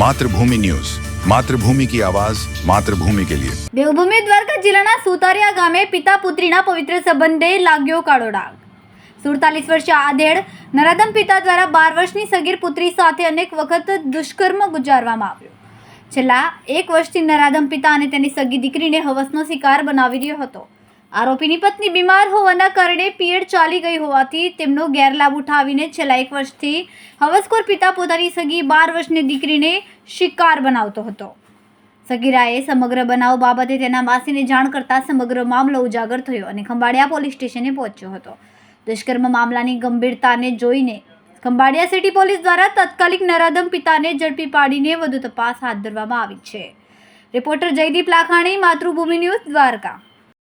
Mathrubhumi news. Mathrubhumi કી આવાજ, માતૃભૂમિ કે લિયે. દેવભૂમિ દ્વારકા જિલ્લાના સુતારિયા ગામે પિતા પુત્રીના પવિત્ર સંબંધે લાગ્યો કાળો ડાગ સુડતાલીસ વર્ષીય આધેડ નરાધમ પિતા દ્વારા બાર વર્ષની સગીર પુત્રી સાથે અનેક વખત દુષ્કર્મ ગુજારવામાં આવ્યો. છેલ્લા એક વર્ષથી નરાધમ પિતા અને તેની સગી દીકરીને હવસનો શિકાર બનાવી રહ્યો હતો. આરોપીની પત્ની બીમાર હોવાના કારણે પીએડ ચાલી ગઈ હોવાથી તેમનો ગેરલાભ ઉઠાવીને છેલ્લા એક વર્ષથી હવસખોર પિતા પોતાની સગી બાર વર્ષની દીકરીને શિકાર બનાવતો હતો. સગીરાએ સમગ્ર બનાવ બાબતે તેના માસીને જાણ કરતાં સમગ્ર મામલો ઉજાગર થયો અને ખંભાળિયા પોલીસ સ્ટેશને પહોંચ્યો હતો. દુષ્કર્મ મામલાની ગંભીરતાને જોઈને ખંભાળિયા સિટી પોલીસ દ્વારા તાત્કાલિક નરાધમ પિતાને ઝડપી પાડીને વધુ તપાસ હાથ ધરવામાં આવી છે. Reporter Jaydeep Lakhani, Matrubhumi news Dwarka.